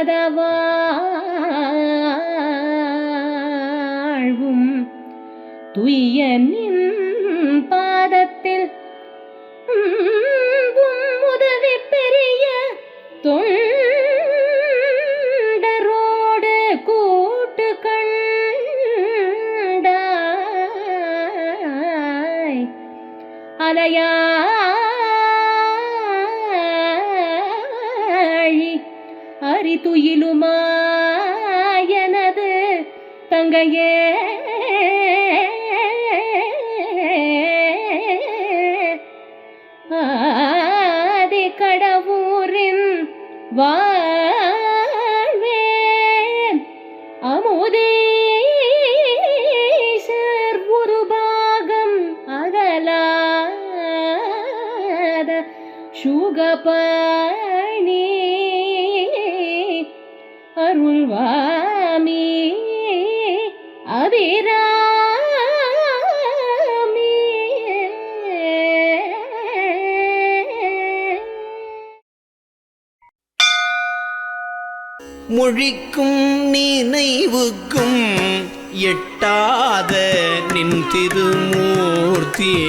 பதவாழ்வும் வாழ்வும் நின் பாதத்தில் உதவி பெரிய தொண்டரோடு கூட்டு கண்டாய். அலையா வா மொழிக்கும் நினைவுக்கும் எட்டாத நின் திருமூர்த்தியே.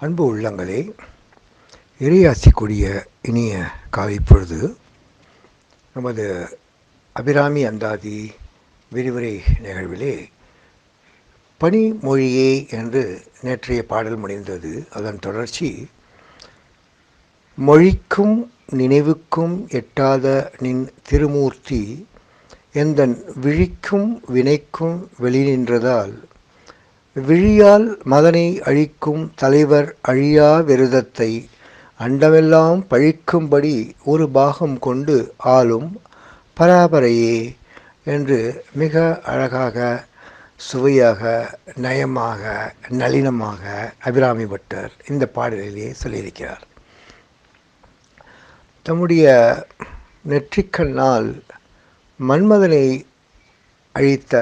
அன்பு உள்ளங்களே இறையாசிக்கூடிய இனிய காவிப்பொழுது நமது அபிராமி அந்தாதி விரிவுரை நிகழ்விலே பனிமொழியே என்று நேற்றைய பாடல் முடிந்தது. அதன் தொடர்ச்சி மொழிக்கும் நினைவுக்கும் எட்டாத நின் திருமூர்த்தி எந்தன் விழிக்கும் வினைக்கும் வெளிநின்றதால் விழியால் மதனை அழிக்கும் தலைவர் அழியா விரதத்தை அண்டமெல்லாம் பழிக்கும்படி ஒரு பாகம் கொண்டு ஆளும் பராபரையே என்று மிக அழகாக சுவையாக நயமாக நளினமாக அபிராமி பட்டர் இந்த பாடலிலே சொல்லியிருக்கிறார். தம்முடைய நெற்றிக்கண்ணால் மன்மதனை அழித்த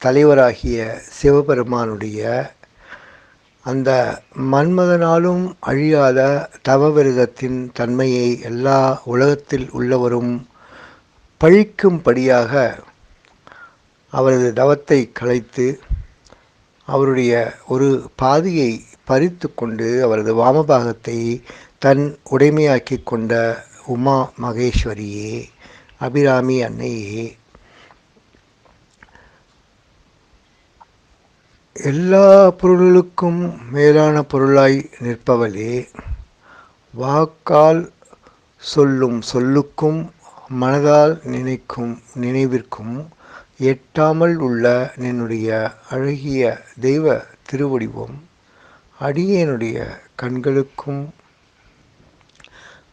தலைவராகிய சிவபெருமானுடைய அந்த மன்மதனாலும் அழியாத தவவிரதத்தின் தன்மையை எல்லா உலகத்தில் உள்ளவரும் பழிக்கும்படியாக அவரது தவத்தை கலைத்து அவருடைய ஒரு பாதியை பறித்து கொண்டு அவரது வாமபாகத்தை தன் உடைமையாக்கி கொண்ட உமா மகேஸ்வரியே அபிராமி அன்னையே எல்லா பொருள்களுக்கும் மேலான பொருளாய் நிற்பவளே வாக்கால் சொல்லும் சொல்லுக்கும் மனதால் நினைக்கும் நினைவிற்கும் எட்டாமல் உள்ள என்னுடைய அழகிய தெய்வ திருவடிவம் அடியேனுடைய கண்களுக்கும்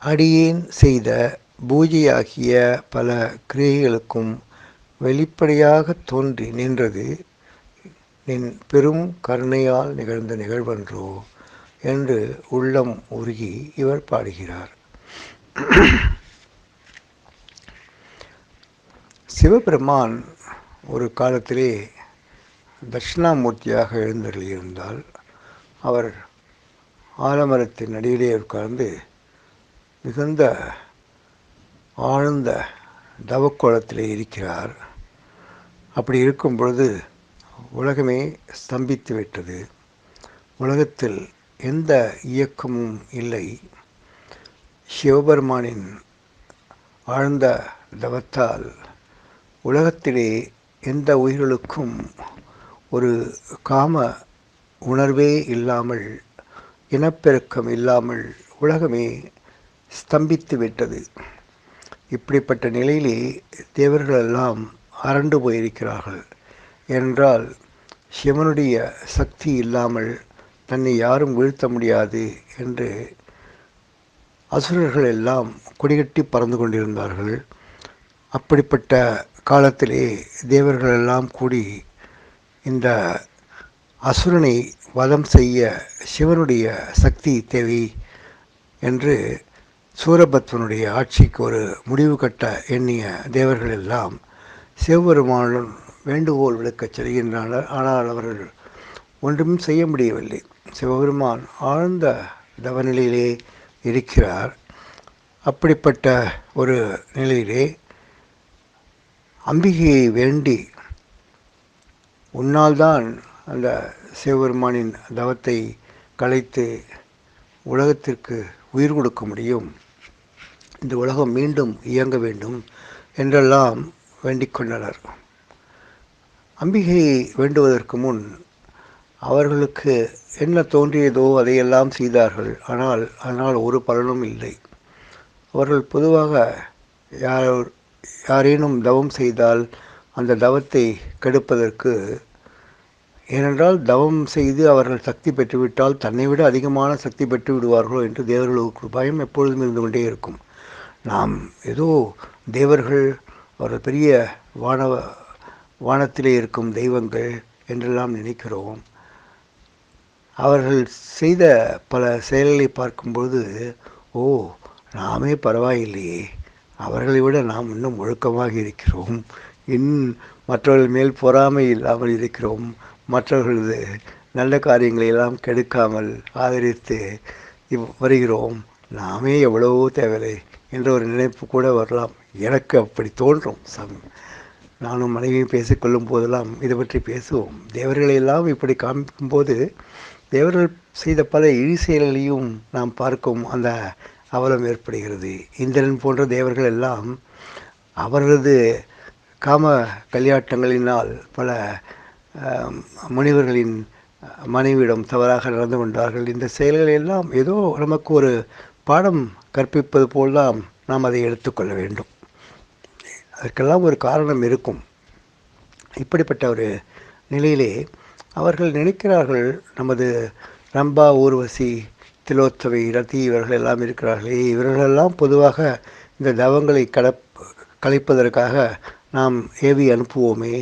அடியேன் செய்த பூஜையாகிய பல கிரியைகளுக்கும் வெளிப்படையாக தோன்றி நின்றது நின் பெரும் கருணையால் நிகழ்ந்த நிகழ்வன்றோ என்று உள்ளம் உருகி இவர் பாடுகிறார். சிவபெருமான் ஒரு காலத்திலே தட்சிணாமூர்த்தியாக எழுந்தருளியிருந்தால் அவர் ஆலமரத்தின் அடியிலே உட்கார்ந்து மிகுந்த ஆழ்ந்த தவக்கோலத்திலே இருக்கிறார். அப்படி இருக்கும் பொழுது உலகமே ஸ்தம்பித்து விட்டது உலகத்தில் எந்த இயக்கமும் இல்லை. சிவபெருமானின் ஆழ்ந்த தவத்தால் உலகத்திலே எந்த உயிர்களுக்கும் ஒரு காம உணர்வே இல்லாமல் இனப்பெருக்கம் இல்லாமல் உலகமே ஸ்தம்பித்து விட்டது இப்படிப்பட்ட நிலையிலே தேவர்களெல்லாம் அரண்டு போயிருக்கிறார்கள். என்றால் சிவனுடைய சக்தி இல்லாமல் தன்னை யாரும் வீழ்த்த முடியாது என்று அசுரர்கள் எல்லாம் கொடிகட்டி பறந்து கொண்டிருந்தார்கள். அப்படிப்பட்ட காலத்திலே தேவர்கள் எல்லாம் கூடி இந்த அசுரனை வதம் செய்ய சிவனுடைய சக்தி தேவை என்று சூரபத்மனுடைய ஆட்சிக்கு ஒரு முடிவு கட்ட எண்ணிய தேவர்கள் எல்லாம் சிவபெருமானுடன் வேண்டுகோள் விடுக்கச் செல்கின்றனர் ஆனால் அவர்கள் ஒன்றும் செய்ய முடியவில்லை. சிவபெருமான் ஆழ்ந்த தவநிலையிலே இருக்கிறார். அப்படிப்பட்ட ஒரு நிலையிலே அம்பிகையை வேண்டி உன்னால்தான் அந்த சிவபெருமானின் தவத்தை கலைத்து உலகத்திற்கு உயிர் கொடுக்க முடியும். இந்த உலகம் மீண்டும் இயங்க வேண்டும் என்றெல்லாம் வேண்டிக் கொண்டனர். அம்பிகையை வேண்டுவதற்கு முன் அவர்களுக்கு என்ன தோன்றியதோ அதையெல்லாம் செய்தார்கள். ஆனால் அதனால் ஒரு பலனும் இல்லை. அவர்கள் பொதுவாக யார் யாரேனும் தவம் செய்தால் அந்த தவத்தை கெடுப்பதற்கு ஏனென்றால் தவம் செய்து அவர்கள் சக்தி பெற்றுவிட்டால் தன்னை விட அதிகமான சக்தி பெற்று விடுவார்களோ என்று தேவர்களுக்கு பயம் எப்பொழுதும் இருந்து கொண்டே இருக்கும். நாம் ஏதோ தேவர்கள் அவர்கள் பெரிய வானவ வானத்திலே இருக்கும் தெய்வங்கள் என்றெல்லாம் நினைக்கிறோம். அவர்கள் செய்த பல செயல்களை பார்க்கும்பொழுது ஓ நாமே பரவாயில்லையே. அவர்களை விட நாம் இன்னும் ஒழுக்கமாக இருக்கிறோம். இன் மற்றவர்கள் மேல் பொறாமை இல்லாமல் இருக்கிறோம். மற்றவர்களது நல்ல காரியங்களை எல்லாம் கெடுக்காமல் ஆதரித்து இவ் வருகிறோம். நாமே எவ்வளவோ தேவையில்லை என்ற ஒரு நினைப்பு கூட வரலாம். எனக்கு அப்படி தோன்றும் சம். நானும் மனைவியும் பேசிக்கொள்ளும் போதெல்லாம் இதை பற்றி பேசுவோம். தேவர்களையெல்லாம் இப்படி காமிக்கும்போது தேவர்கள் செய்த பல இழி செயல்களையும் நாம் பார்க்கும் அந்த அவலம் ஏற்படுகிறது. இந்திரன் போன்ற தேவர்கள் எல்லாம் அவரது காம கல்யாட்டங்களினால் பல முனிவர்களின் மனைவியிடம் தவறாக நடந்து கொண்டார்கள். இந்த செயல்கள் எல்லாம் ஏதோ நமக்கு ஒரு பாடம் கற்பிப்பது போல்தான் நாம் அதை எடுத்துக்கொள்ள வேண்டும். அதற்கெல்லாம் ஒரு காரணம் இருக்கும். இப்படிப்பட்ட ஒரு நிலையிலே அவர்கள் நினைக்கிறார்கள் நமது ரம்பா ஊர்வசி திலோத்தவை ரதி இவர்கள் எல்லாம் இருக்கிறார்களே இவர்களெல்லாம் பொதுவாக இந்த தவங்களை கடப் கலைப்பதற்காக நாம் ஏவி அனுப்புவோமே.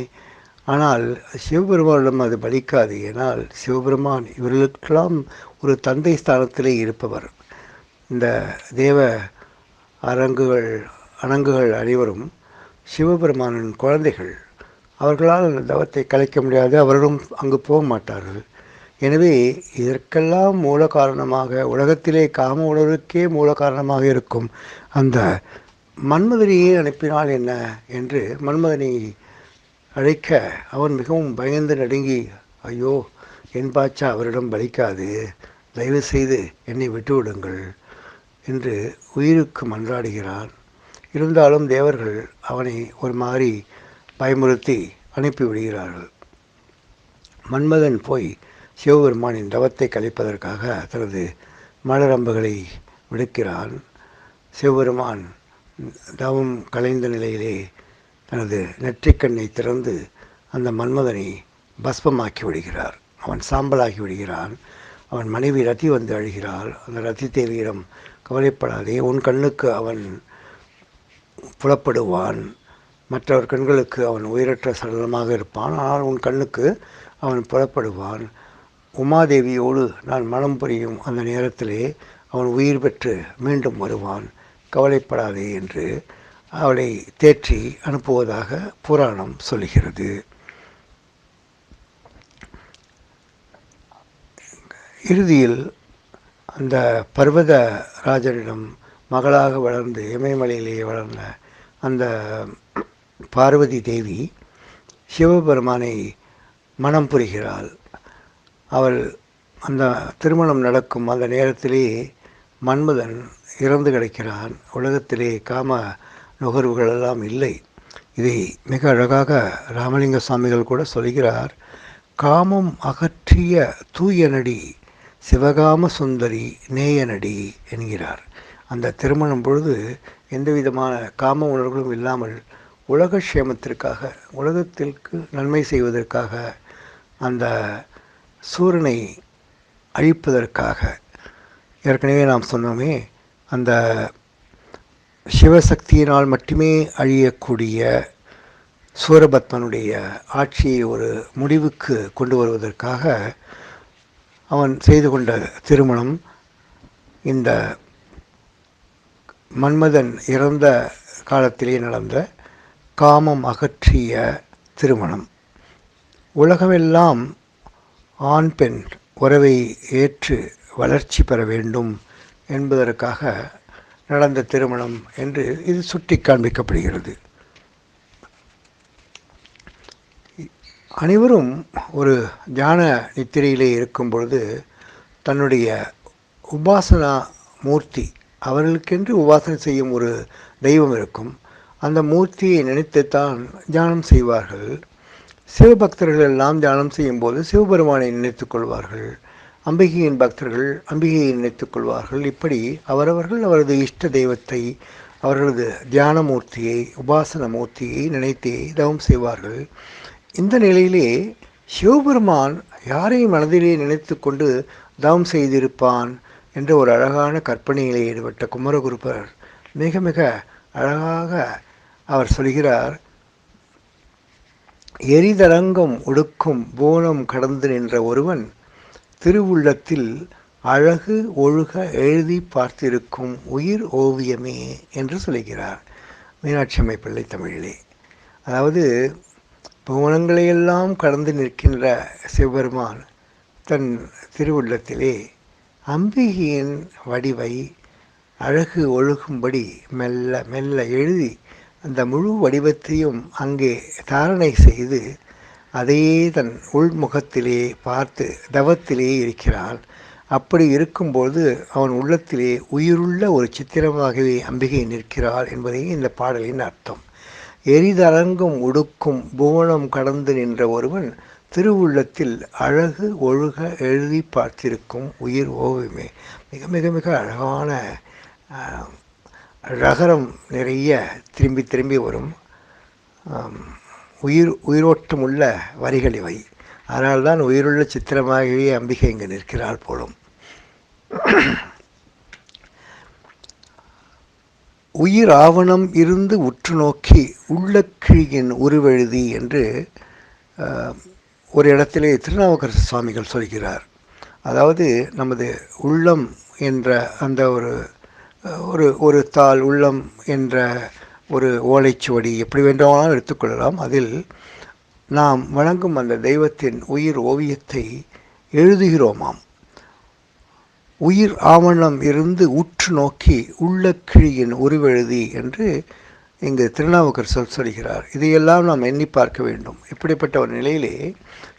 ஆனால் சிவபெருமானிடம் அது பலிக்காது ஏனால் சிவபெருமான் இவர்களுக்கெல்லாம் ஒரு தந்தை ஸ்தானத்திலே இருப்பவர். இந்த தேவ அரங்குகள் அணங்குகள் அனைவரும் சிவபெருமானின் குழந்தைகள் அவர்களால் அந்த தவத்தை கலைக்க முடியாது அவர்களும் அங்கு போக மாட்டார்கள். எனவே இதற்கெல்லாம் மூல காரணமாக உலகத்திலே காம உணர்வுக்கே மூல காரணமாக இருக்கும் அந்த மன்மதனியை அனுப்பினால் என்ன என்று மன்மதனை அழைக்க அவன் மிகவும் பயந்து நடுங்கி ஐயோ என் பாச்சா அவரிடம் பலிக்காது தயவு செய்து என்னை விட்டுவிடுங்கள் என்று உயிருக்கு மன்றாடுகிறான். இருந்தாலும் தேவர்கள் அவனை ஒரு மாதிரி பயமுறுத்தி அனுப்பிவிடுகிறார்கள் மன்மதன் போய் சிவபெருமானின் தவத்தை கலைப்பதற்காக தனது மலரம்புகளை விடுக்கிறான். சிவபெருமான் தவம் கலைந்த நிலையிலே தனது நெற்றிக்கண்ணை திறந்து அந்த மன்மதனை பஸ்பமாக்கி விடுகிறார். அவன் சாம்பலாகி விடுகிறான். அவன் மனைவி ரதி வந்து அழுகிறாள். அந்த ரதி தேவியிடம் கவலைப்படாதே உன் கண்ணுக்கு அவன் புலப்படுவான். மற்றவர் கண்களுக்கு அவன் உயிரற்ற சடலமாக இருப்பான். ஆனால் உன் கண்ணுக்கு அவன் புலப்படுவான். உமாதேவியோடு நான் மனம் புரியும் அந்த நேரத்திலே அவன் உயிர் பெற்று மீண்டும் வருவான். கவலைப்படாதே என்று அவளை தேற்றி அனுப்புவதாக புராணம் சொல்கிறது இறுதியில் அந்த பர்வத ராஜனிடம் மகளாக வளர்ந்து இமயமலையிலேயே வளர்ந்த அந்த பார்வதி தேவி சிவபெருமானை மனம் புரிகிறாள். அவள் அந்த திருமணம் நடக்கும் அந்த நேரத்திலே மன்மதன் இறந்து கிடக்கிறான். உலகத்திலே காம நுகர்வுகள் எல்லாம் இல்லை. இதை மிக அழகாக ராமலிங்க சுவாமிகள் கூட சொல்கிறார். காமம் அகற்றிய தூய நடி சிவகாம சுந்தரி நேய நடி என்கிறார். அந்த திருமணம் பொழுது எந்த விதமான காம உணர்வுகளும் இல்லாமல் உலக க்ஷேமத்திற்காக உலகத்திற்கு நன்மை செய்வதற்காக அந்த சூரனை அழிப்பதற்காக ஏற்கனவே நாம் சொன்னோமே அந்த சிவசக்தியினால் மட்டுமே அழியக்கூடிய சூரபத்மனுடைய ஆட்சியை ஒரு முடிவுக்கு கொண்டு வருவதற்காக அவன் செய்து கொண்ட திருமணம் இந்த மன்மதன் இறந்த காலத்திலே நடந்த காமம் அகற்றிய திருமணம். உலகமெல்லாம் ஆண் பெண் உறவை ஏற்று வளர்ச்சி பெற வேண்டும் என்பதற்காக நடந்த திருமணம் என்று இது சுட்டி காண்பிக்கப்படுகிறது. அனைவரும் ஒரு தியான நித்திரையிலே இருக்கும் பொழுது தன்னுடைய உபாசனா மூர்த்தி அவர்களுக்கென்று உபாசனை செய்யும் ஒரு தெய்வம் இருக்கும். அந்த மூர்த்தியை நினைத்துத்தான் தியானம் செய்வார்கள். சிவபக்தர்கள் எல்லாம் தியானம் செய்யும்போது சிவபெருமானை நினைத்துக் கொள்வார்கள். அம்பிகையின் பக்தர்கள் அம்பிகையை நினைத்துக் கொள்வார்கள். இப்படி அவரவர்கள் அவரது இஷ்ட தெய்வத்தை அவர்களது தியான மூர்த்தியை உபாசன மூர்த்தியை நினைத்தே தவம் செய்வார்கள். இந்த நிலையிலே சிவபெருமான் யாரை மனதிலே நினைத்து கொண்டு தவம் செய்திருப்பான். என்ற ஒரு அழகான கற்பனையிலே ஈடுபட்ட குமரகுருபர் மிக மிக அழகாக அவர் சொல்கிறார் எரிதரங்கம் ஒடுக்கும் போனம் கடந்து நின்ற ஒருவன் திருவுள்ளத்தில் அழகு ஒழுக எழுதி பார்த்திருக்கும் உயிர் ஓவியமே என்று சொல்கிறார் மீனாட்சி அம்மை பிள்ளை தமிழிலே. அதாவது புவனங்களையெல்லாம் கடந்து நிற்கின்ற சிவபெருமான் தன் திருவுள்ளத்திலே அம்பிகையின் வடிவை அழகு ஒழுகும்படி மெல்ல மெல்ல எழுதி அந்த முழு வடிவத்தையும் அங்கே தாரணை செய்து அதையே தன் உள்முகத்திலே பார்த்து தவத்திலே இருக்கிறான் அப்படி இருக்கும்போது அவன் உள்ளத்திலே உயிருள்ள ஒரு சித்திரமாகவே அம்பிகை நிற்கிறாள் என்பதே இந்த பாடலின் அர்த்தம். எரிதரங்கும் உடுக்கும் புவனம் கடந்து நின்ற ஒருவன் திருவுள்ளத்தில் அழகு ஒழுக எழுதி பார்த்திருக்கும் உயிர் ஓவியமே. மிக மிக மிக அழகான ரகரம் நிறைய திரும்பி திரும்பி வரும். உயிர் உயிர் உயிரோட்டமுள்ள வரிகள் இவை. அதனால்தான் உயிருள்ள சித்திரமாகவே அம்பிகை இங்கு நிற்கிறாள் போலும். உயிர் ஆவணம் இருந்து உற்று நோக்கி உள்ளக்கிழியின் உருவெழுதி என்று ஒரு இடத்திலே திருநாவுக்கரசு சுவாமிகள் சொல்கிறார். அதாவது நமது உள்ளம் என்ற அந்த ஒரு ஒரு ஒரு தாள் உள்ளம் என்ற ஒரு ஓலைச்சுவடி எப்படி வேண்டுமானாலும் எடுத்துக்கொள்ளலாம். அதில் நாம் வணங்கும் அந்த தெய்வத்தின் உயிர் ஓவியத்தை எழுதுகிறோமாம். உயிர் ஆவணம் இருந்து உற்று நோக்கி உள்ள கிழியின் உருவெழுதி என்று இங்கு திருநாவுக்கர் சொல் சொல்கிறார். இதையெல்லாம் நாம் எண்ணி பார்க்க வேண்டும். இப்படிப்பட்ட ஒரு நிலையிலே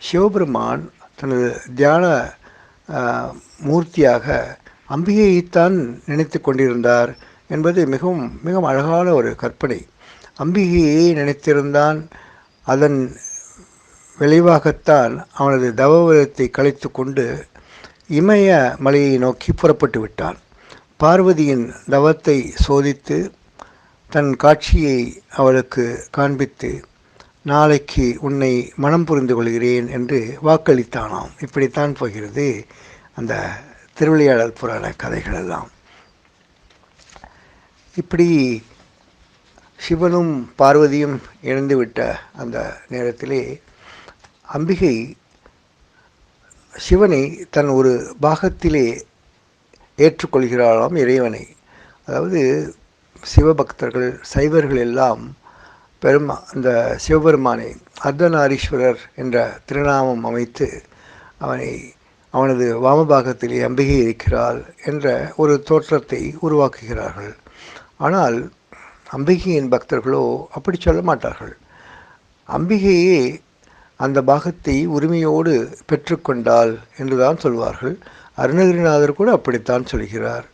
சிவபெருமான் தனது தியான மூர்த்தியாக அம்பிகையைத்தான் நினைத்து கொண்டிருந்தார் என்பது மிகவும் மிகவும் அழகான ஒரு கற்பனை. அம்பிகையை நினைத்திருந்தான் அதன் விளைவாகத்தான் அவனது தவவிரத்தை கலைத்து கொண்டு இமய மலையை நோக்கி புறப்பட்டு விட்டான். பார்வதியின் தவத்தை சோதித்து தன் காட்சியை அவளுக்கு காண்பித்து நாளைக்கு உன்னை மனம் புரிந்து கொள்கிறேன் என்று வாக்களித்தானாம். இப்படித்தான் போகிறது அந்த திருவிளையாடல் புராண கதைகள் எல்லாம். இப்படி சிவனும் பார்வதியும் இணைந்துவிட்ட அந்த நேரத்திலே அம்பிகை சிவனை தன் ஒரு பாகத்திலே ஏற்றுக்கொள்கிறாளாம் இறைவனை. அதாவது சிவபக்தர்கள் சைவர்கள் எல்லாம் பெரும் அந்த சிவபெருமானை அர்த்தநாரீஸ்வரர் என்ற திருநாமம் அமைத்து அவனை அவனது வாமபாகத்திலே அம்பிகை இருக்கிறாள் என்ற ஒரு தோற்றத்தை உருவாக்குகிறார்கள். ஆனால் அம்பிகையின் பக்தர்களோ அப்படி சொல்ல மாட்டார்கள். அம்பிகையே அந்த பாகத்தை உரிமையோடு பெற்றுக்கொண்டாள் என்றுதான் சொல்வார்கள். அருணகிரிநாதர் கூட அப்படித்தான் சொல்கிறார்.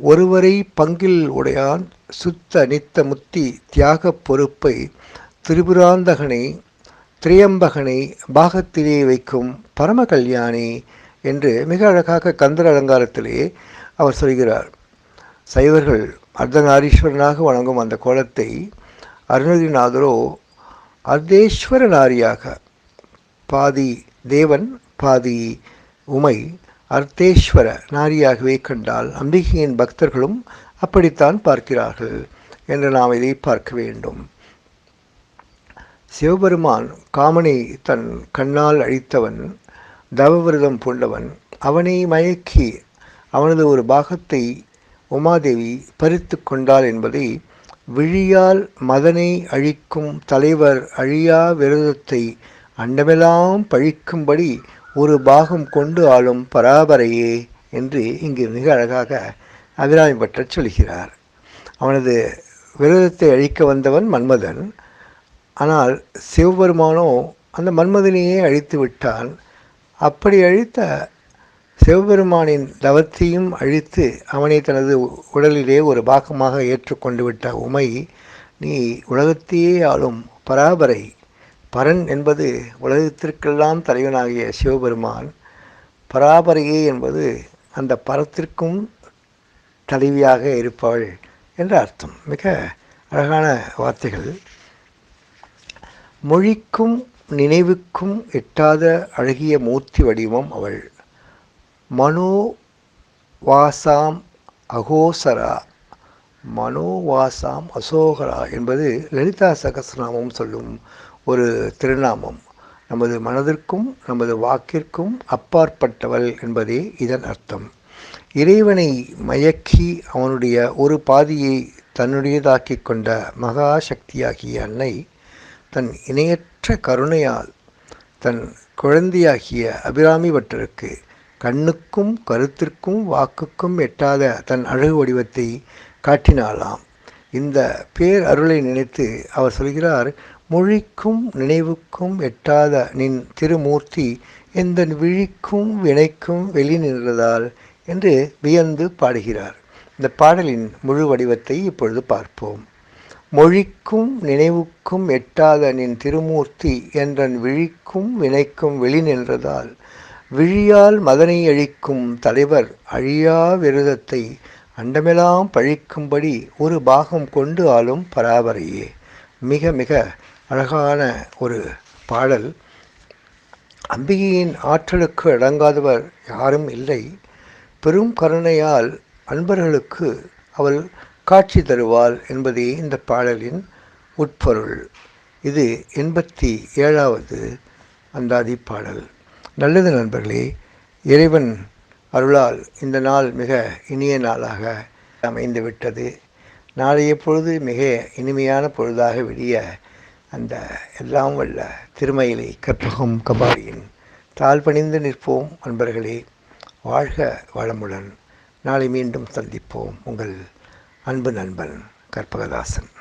ஒருவரை பங்கில் உடையான் சுத்த நித்த முத்தி தியாகப் பொறுப்பை திரிபுராந்தகனை திரியம்பகனை பாகத்திலே வைக்கும் பரம கல்யாணி என்று மிக அழகாக கந்தர் அலங்காரத்திலே அவர் சொல்கிறார். சைவர்கள் அர்த்தநாரீஸ்வரனாக வணங்கும் அந்த கோலத்தை அருணகிரிநாதரோ அர்த்தேஸ்வர நாரியாக பாதி தேவன் பாதி உமை அர்த்தேஸ்வர நாரியாகவே கண்டால் அம்பிகையின் பக்தர்களும் அப்படித்தான் பார்க்கிறார்கள் என்று நாம் இதை பார்க்க வேண்டும். சிவபெருமான் காமனை தன் கண்ணால் அழித்தவன் தவவிரதம் பூண்டவன் அவனை மயக்கி அவனது ஒரு பாகத்தை உமாதேவி பறித்து கொண்டாள் என்பதை விழியால் மதனை அழிக்கும் தலைவர் அழியா விரதத்தை அண்டமெல்லாம் பழிக்கும்படி ஒரு பாகம் கொண்டு ஆளும் பராபரையே என்று இங்கு மிக அழகாக அபிராமி பட்டர் சொல்கிறார். அவனது விரதத்தை அழிக்க வந்தவன் மன்மதன். ஆனால் சிவபெருமானோ அந்த மன்மதனையே அழித்து விட்டான். அப்படி அழித்த சிவபெருமானின் தவத்தையும் அழித்து அவனை தனது உடலிலே ஒரு பாகமாக ஏற்றுக்கொண்டு விட்ட உமை நீ உலகத்தையே ஆளும் பராபரை பரன் என்பது உலகத்திற்கெல்லாம் தலைவனாகிய சிவபெருமான். பராபரையே என்பது அந்த பரத்திற்கும் தலைவியாக இருப்பவள் என்ற அர்த்தம். மிக அழகான வார்த்தைகள். மொழிக்கும் நினைவுக்கும் எட்டாத அழகிய மூர்த்தி வடிவம் அவள். மனோ வாசாம் அகோசரா. மனோவாசாம் அசோகரா என்பது லலிதா சகசிரநாமம் சொல்லும் ஒரு திருநாமம். நமது மனதிற்கும் நமது வாக்கிற்கும் அப்பாற்பட்டவள் என்பதே இதன் அர்த்தம். இறைவனை மயக்கி அவனுடைய ஒரு பாதியை தன்னுடையதாக்கி கொண்ட மகா சக்தியாகிய அன்னை தன் இணையற்ற கருணையால் தன் குழந்தையாகிய அபிராமி பட்டருக்கு கண்ணுக்கும் கருத்திற்கும் வாக்குக்கும் எட்டாத தன் அழகு வடிவத்தை காட்டினாளாம். இந்த பேர் அருளை நினைத்து அவர் சொல்கிறார் மொழிக்கும் நினைவுக்கும் எட்டாத நின் திருமூர்த்தி எந்த விழிக்கும் வினைக்கும் வெளி நின்றதால் என்று வியந்து பாடுகிறார். இந்த பாடலின் முழு வடிவத்தை இப்பொழுது பார்ப்போம். மொழிக்கும் நினைவுக்கும் எட்டாத நின் திருமூர்த்தி என்றன் விழிக்கும் வினைக்கும் வெளி நின்றதால் விழியால் மதனை அழிக்கும் தலைவர் அழியா விரதத்தை அண்டமெல்லாம் பழிக்கும்படி ஒரு பாகம் கொண்டு ஆளும் பராபரையே. மிக மிக அழகான ஒரு பாடல். அம்பிகையின் ஆற்றலுக்கு அடங்காதவர் யாரும் இல்லை. பெரும் கருணையால் அன்பர்களுக்கு அவள் காட்சி தருவாள் என்பதே இந்த பாடலின் உட்பொருள். இது எண்பத்தி ஏழாவது அந்தாதி பாடல். நல்லது நண்பர்களே இறைவன் அருளால் இந்த நாள் மிக இனிய நாளாக அமைந்துவிட்டது. நாளைய பொழுது மிக இனிமையான பொழுதாக விடிய அந்த எல்லாம் வல்ல திருமயிலை கற்பகம் தாழ் பணிந்து நிற்போம் அன்பர்களே. வாழ்க வளமுடன். நாளை மீண்டும் சந்திப்போம் உங்கள் அன்பு நண்பன் கற்பகதாசன்.